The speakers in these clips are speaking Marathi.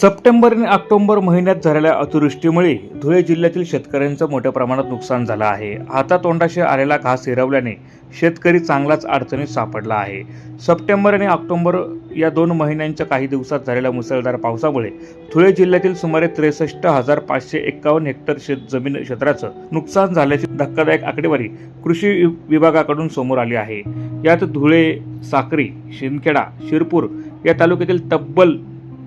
सप्टेंबर आणि ऑक्टोबर महिन्यात झालेल्या अतिवृष्टीमुळे धुळे जिल्ह्यातील शेतकऱ्यांचं मोठ्या प्रमाणात नुकसान झालं आहे. हातातोंडाशी आलेला घास हिरवल्याने शेतकरी चांगलाच अडचणीत सापडला आहे. सप्टेंबर आणि ऑक्टोबर या दोन महिन्यांच्या काही दिवसात झालेल्या मुसळधार पावसामुळे धुळे जिल्ह्यातील सुमारे त्रेसष्ट हजार पाचशे एक्कावन्न हेक्टर शेत जमीन क्षेत्राचं नुकसान झाल्याची धक्कादायक आकडेवारी कृषी वि- विभागाकडून समोर आली आहे. यात धुळे साक्री शिंदखेडा शिरपूर या तालुक्यातील तब्बल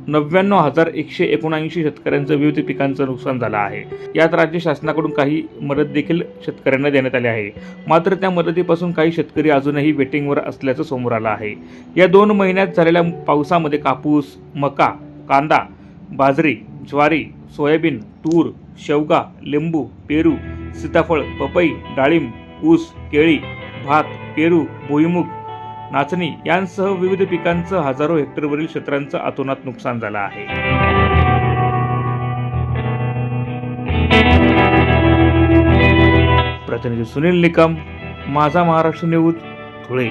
नव्याण्णव हजार एकशे एकोणऐंशी शेतकऱ्यांचं विविध पिकांचं नुकसान झालं आहे. यात राज्य शासनाकडून काही मदत देखील शेतकऱ्यांना देण्यात आली आहे. मात्र त्या मदतीपासून काही शेतकरी अजूनही वेटिंगवर असल्याचं समोर आलं आहे. या दोन महिन्यात झालेल्या पावसामध्ये कापूस मका कांदा बाजरी ज्वारी सोयाबीन तूर शेवगा लिंबू पेरू सीताफळ पपई डाळिंब ऊस केळी भात पेरू भुईमुग नाचणी यांसह विविध पिकांचं हजारो हेक्टरवरील क्षेत्रांचं अतोनात नुकसान झालं आहे. प्रतिनिधी सुनील निकम माझा महाराष्ट्र न्यूज धुळे.